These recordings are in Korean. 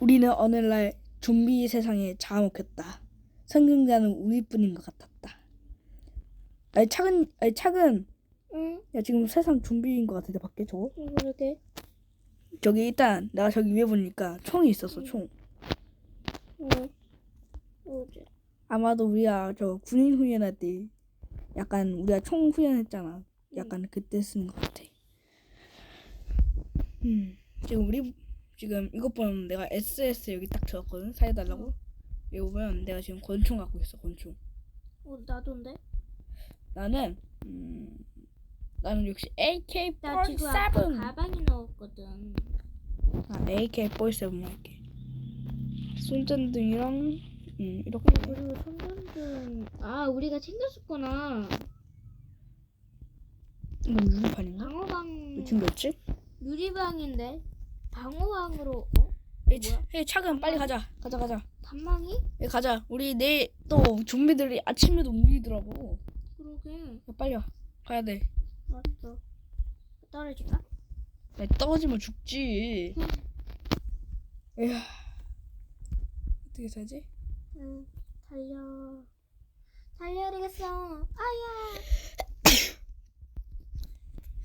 우리는 어느 날 좀비 세상에 잡아먹혔다. 성경자는 우리뿐인 것 같았다. 아니 착은 아니 착은 응, 야 지금 세상 좀비인 것 같은데 밖에 저거 그러게. 저기 일단 내가 저기 위에 보니까 총이 있었어 총. 응. 뭐지? 아마도 우리가 저 군인 훈련할 때 약간 우리가 총 훈련했잖아. 약간 그때 쓰는 것 같아. 음 지금 우리 지금 이것 보면 내가 SS 여기 딱 적었거든 사해달라고. 이거 보면 내가 지금 권총 갖고 있어 권총. 어, 나도인데? 나는 음 나는 역시 나 지금 아까 AK47. 가방에 넣었거든. 아 AK47 할게. 손전등이랑 음 이렇게. 그리고 손전등. 아, 우리가 챙겼었구나. 이건 유리판인가? 방어방. 이거 지금 몇지? 유리방인데 방어방으로 어? 에이, 차- 차근 빨리 가자. 가자 가자. 단방이? 에 가자. 우리 내일 또 좀비들이 아침에도 움직이더라고. 그러게. 야, 빨리 와. 가야 돼. 맞다. 떨어질까? 야, 떨어지면 죽지. 에휴. 어떻게 살지? 응. 달려. 달려야 되겠어. 아야.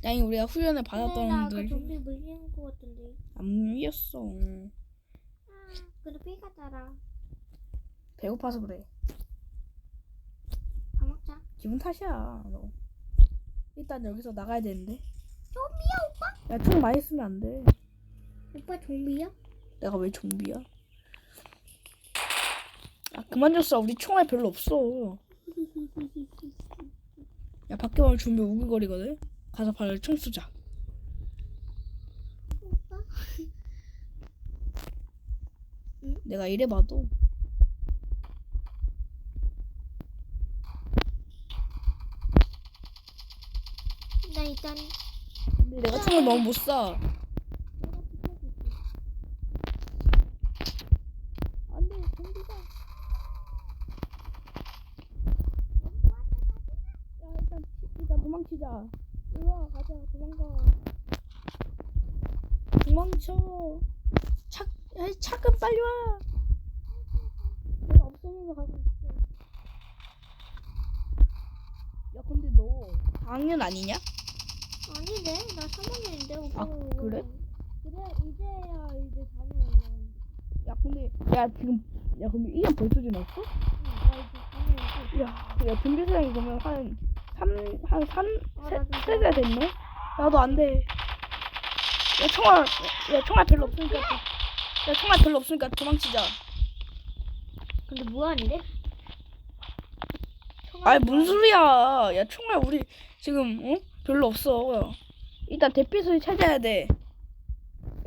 다행히 우리가 훈련을 근데 받았던 나 아까 좀비 물리는 거 같던데. 안 물렸어. 아, 근데 피가 달아. 배고파서 그래. 밥 먹자. 기분 탓이야. 너. 일단 여기서 나가야 되는데. 좀비야 오빠? 야, 총 많이 쓰면 안 돼. 오빠 좀비야? 내가 왜 좀비야? 아, 그만 좀 써. 우리 총알 별로 없어. 야, 밖에 가면 좀비 우글거리거든? 가서 바로 총 쏘자. 오빠? 내가 이래봐도. 나 일단 내가 총을 너무 못 쏴. 안 돼, 좀비다. 야, 일단, 일단 도망치자. 일로 와, 가자, 도망가. 도망쳐. 착, 야, 차근 빨리 와. 내가 없으면서 가고 있어. 야, 근데 너 방연 아니냐? 아니네 나 3학년인데 오빠 아, 그래? 그래 이제야 이제 4학년 야, 근데, 야, 지금, 야, 그럼 1년 벌써 지났어? 나 이제 4학년 야, 야, 준비생이 그러면 한, 3, 한 3, 아, 세, 나도 세대 됐네? 나도 안 돼. 야, 총알, 야, 총알 별로 없으니까, 도- 야, 총알 별로 없으니까 도망치자. 근데 뭐하는데? 아이, 뭔 소리야. 야, 총알 우리 지금, 어? 별로 없어. 일단 대피소를 찾아야 돼.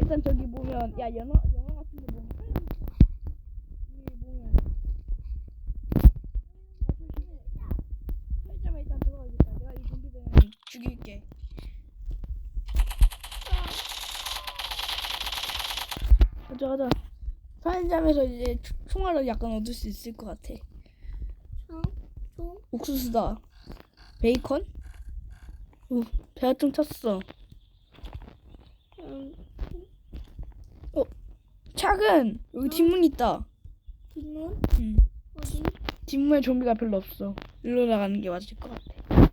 일단 저기 보면, 야, 연어, 영화 같은 데 보면, 여기 보면. 야, 조심해. 편의점에 일단 들어가야겠다. 내가 이 좀비들은 죽일게. 가자, 가자. 편의점에서 이제 초- 총알을 약간 얻을 수 있을 것 같아. 어? 좀? 옥수수다. 베이컨? 오, 배가 좀 찼어. 음, 작은 여기 뒷문 있다. 뒷문? 응. 어디? 뒷문에 좀비가 별로 없어. 일로 나가는 게 맞을 것 같아.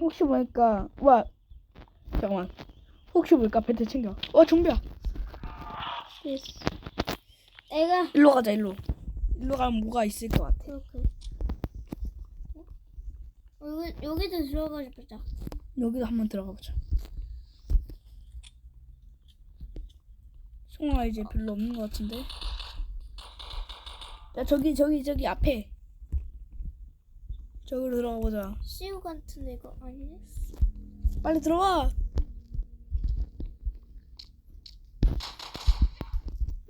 혹시 모르니까 와 잠깐만. 혹시 모르니까 배트 챙겨. 와 좀비야. 됐어 내가 일로 가자 일로. 일로 가면 뭐가 있을 것 같아. 그렇게 어? 여기, 여기도 들어가 싶다 여기도 한번 들어가 보자. 총알 이제 별로 없는 것 같은데. 야 저기 저기 저기 앞에. 저기로 들어가 보자. 씨우 같은 이거 아니네? 빨리 들어와.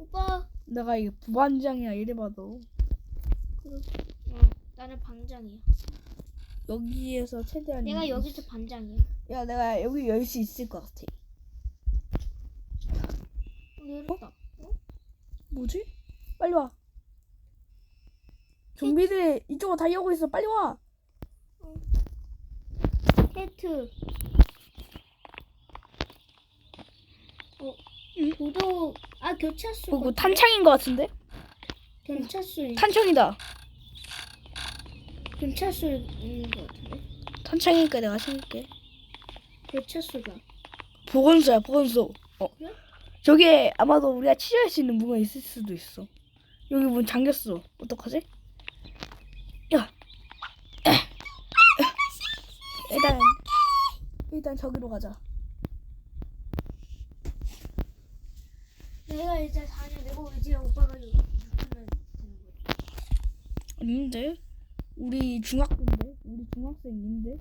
오빠 내가 이게 부반장이야 이래 봐도 그래 어 나는 방장이야 여기에서 최대한 내가 이- 여기서 반장이야 야 내가 여기 열 수 있을 것 같아. 내렸다 뭐지? 빨리 와. 좀비들이 이쪽으로 달려오고 있어. 빨리 와. 헤트 응? 구독 아 교차수 그거 탄창인 것 같은데? 교차수 탄창이다. 교차수인 것 같은데 탄창이니까 내가 챙길게. 교차수가 보건소야 보건소. 어. 그래? 저기에 아마도 우리가 치료할 수 있는 물건 있을 수도 있어. 여기 문 잠겼어. 어떡하지? 야. 일단 일단 저기로 가자. 내가 이제 4년 되고 이제 오빠가 6학년 되는 거지 아닌데? 우리 중학교인데? 우리 중학생인데?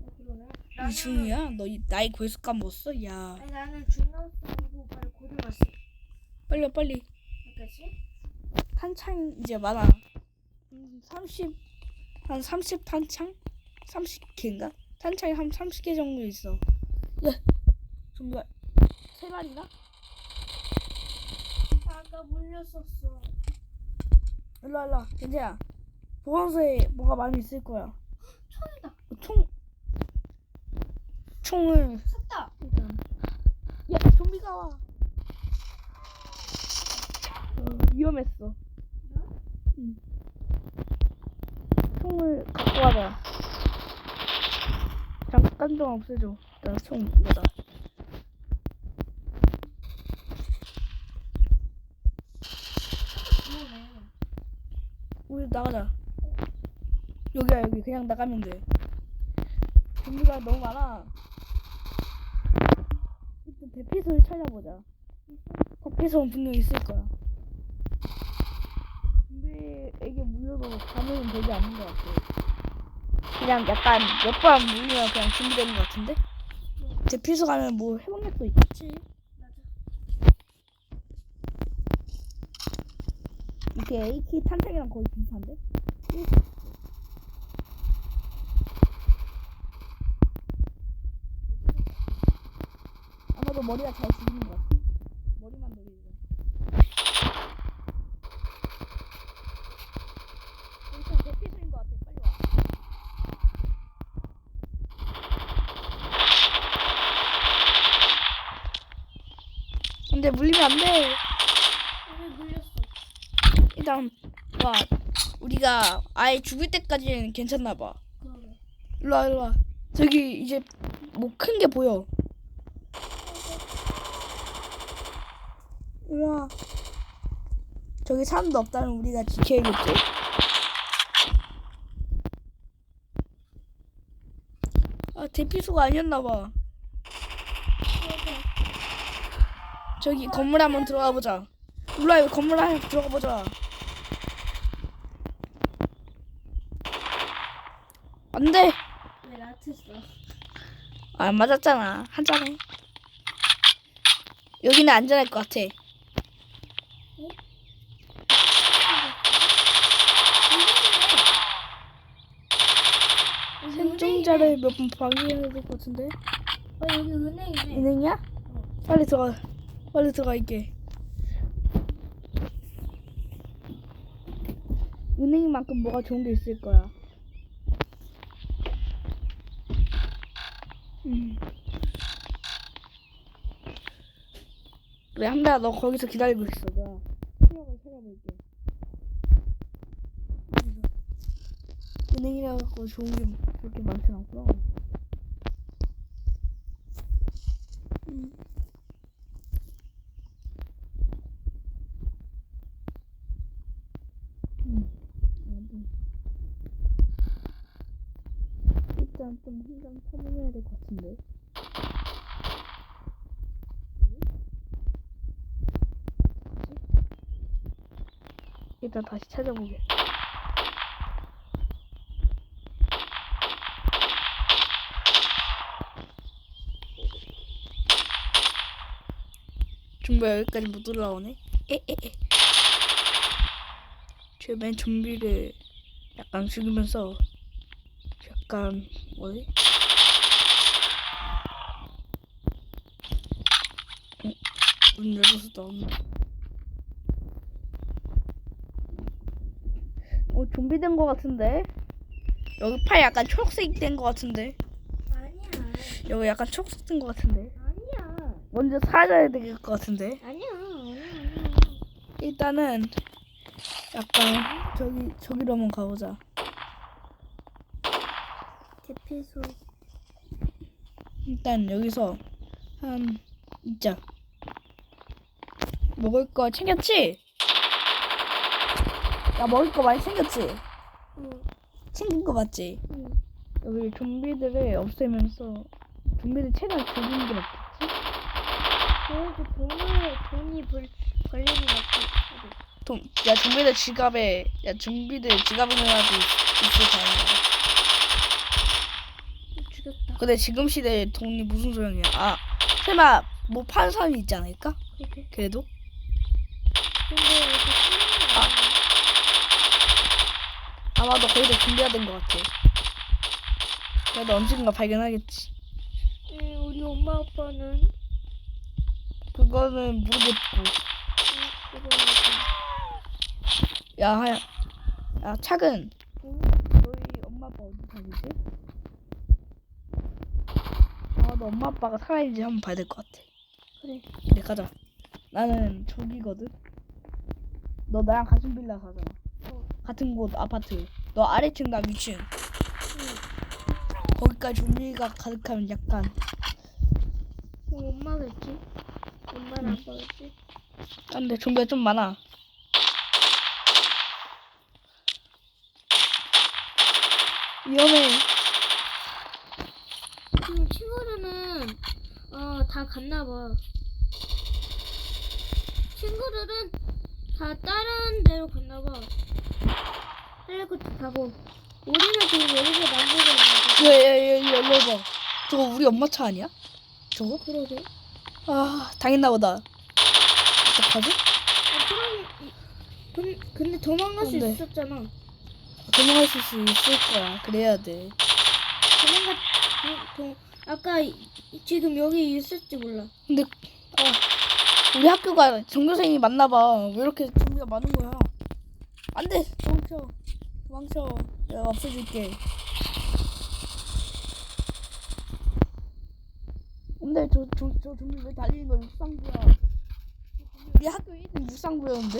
아, 그러네 우리 중이야? 너 이- 나이 벌써 까먹었어? 야. 아니 나는 중학생이고 오빠는 고등학생 빨리 와, 빨리. 그치? 탄창 이제 많아. 음, 30, 한 30 탄창? 30개인가? 탄창이 한 30개 정도 있어. 야, 정말 세 마리나? 물렸었어 일로 와, 일로 와. 괜찮아. 보건소에 뭐가 많이 있을 거야. 총이다 총, 총을 샀다 일단. 야, 좀비가 와. 어, 위험했어. 응. 총을 갖고 와봐. 잠깐 좀 없애줘. 나총 이거다. 그러네 우리 나가자. 여기야 여기 그냥 나가면 돼. 좀비가 너무 많아. 일단 대피소를 찾아보자. 대피소는 분명 있을 거야. 좀비에게 물려도 반응은 되지 않는 것 같아. 그냥 약간 몇 번 물리면 그냥 준비되는 것 같은데? 대피소 가면 뭐 해방약도 있겠지. 이게 AK 탄창이랑 거의 비슷한데? 아마도 머리가 잘 죽이는 것 같아. 머리만 노리죠. 일단 대피소인 것 같아. 빨리 와. 근데 물리면 안 돼. 일단 와 우리가 아예 죽을 때까지는 괜찮나 봐. 그러네 일로 와 일로 와. 저기 이제 뭐 큰 게 보여. 일로 와. 저기 사람도 없다면 우리가 지켜야겠지. 아 대피소가 아니었나 봐. 저기 건물 한번 들어가 보자. 와 여기 건물 한번 들어가 보자. 안 돼. 왜 나한테 써 아, 맞았잖아. 한잔해. 여기는 안전할 것 같아. 생존자를 몇 번 방해해야 될 것 같은데. 어 여기 은행이네 은행이야? 빨리 들어가. 빨리 들어가 있게. 은행만큼 뭐가 좋은 게 있을 거야. 음. 그래 한배야 너 거기서 기다리고 있어. 내가 실력을 찾아볼게. 은행이라 갖고 좋은 게 그렇게 많진 않구나. 음. 일단 좀 한장 쳐보내야 될 것 같은데. 일단 다시 찾아보게. 좀비가 여기까지 못 올라오네. 에에에. 쟤맨 좀비를 약간 죽이면서 약간 뭐지? 문 열어서 나온다. 어 좀비 된 거 같은데? 여기 팔 약간 초록색 된 거 같은데? 아니야 여기 약간 초록색 된 거 같은데? 아니야 먼저 찾아야 될 것 같은데. 아니야 아니야 아니야. 일단은 약간 저기 저기로 한번 가보자. 대피소. 일단 여기서 한 있자. 먹을 거 챙겼지? 야 먹을 거 많이 챙겼지? 응. 챙긴 거 맞지? 응. 여기 좀비들을 없애면서 좀비들 최대한 죽이는 게 맞겠지? 그래도 돈을 돈이 벌 벌리는 것 같아. 좀, 야 좀비들 지갑에 야 좀비들 지갑이라도 있을 다행이다. 죽였다. 근데 지금 시대에 돈이 무슨 소용이야? 아 설마 뭐 파는 사람이 있지 않을까? 그래. 그래도 근데 이렇게 아. 아마도 거의 다 준비가 된 것 같아. 그래도 언젠가 발견하겠지. 응, 우리 엄마 아빠는 그거는 모르겠고. 응, 야, 하야. 야, 착은 응? 너희 엄마 아빠 어디 사는지? 아마도 엄마 아빠가 살아있는지 한번 봐야 될 것 같아. 그래. 그래, 가자. 나는 저기거든. 너 나랑 같은 빌라 사잖아. 어. 같은 곳 아파트. 너 아래층 나 위층. 응. 거기까지 좀비가 가득하면 약간 어, 엄마겠지? 엄마랑 아빠겠지? 아, 근데 좀비가 좀 많아. 위험해. 지금 친구들은 어다 갔나 봐. 친구들은 다 다른 데로 갔나 봐. 헬리콥터 타고 우리는 지금 여기서 남부로 가야 야, 야, 야, 야, 이거 봐. 저거 우리 엄마 차 아니야? 저거? 그러게. 아, 당했나 보다. 어떡하지? 아, 그럼 이- 근, 근데 도망갈 수 돼. 있었잖아. 도망갈 수 있을 거야. 그래야 돼. 도망가 도, 도, 아까 이- 지금 여기 있을지 몰라. 근데 아, 우리 학교가 전교생이 많나 봐. 왜 이렇게 좀비가 많은 거야? 안 돼. 도망쳐. 도망쳐. 내가 없애줄게. 근데 저, 저, 저 좀비 왜 달리는 거야? 육상부야. 우리 학교 이름 육상부였는데?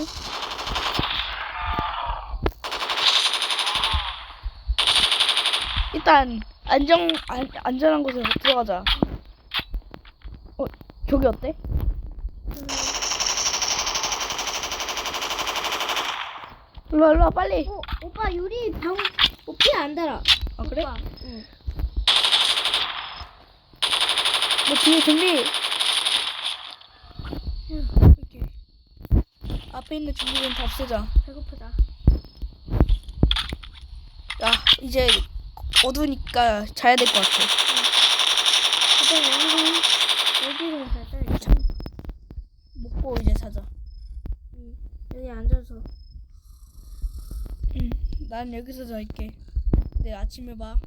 일단 안정 안, 안전한 곳에 들어가자. 어 저기 어때? 일로 와, 일로 와 빨리. 어, 오빠 유리 방 어, 피안 달아. 아 그래? 오빠. 응. 너 뒤에 좀비. 이렇게 앞에 있는 좀비는 다 없애자. 배고프다. 야 이제 어두우니까 자야 될 것 같아. 일단 여기로 여기로 가자. 참. 먹고 이제 자자. 응. 여기 앉아서. 응. 난 여기서 잘게. 내일 아침에 봐.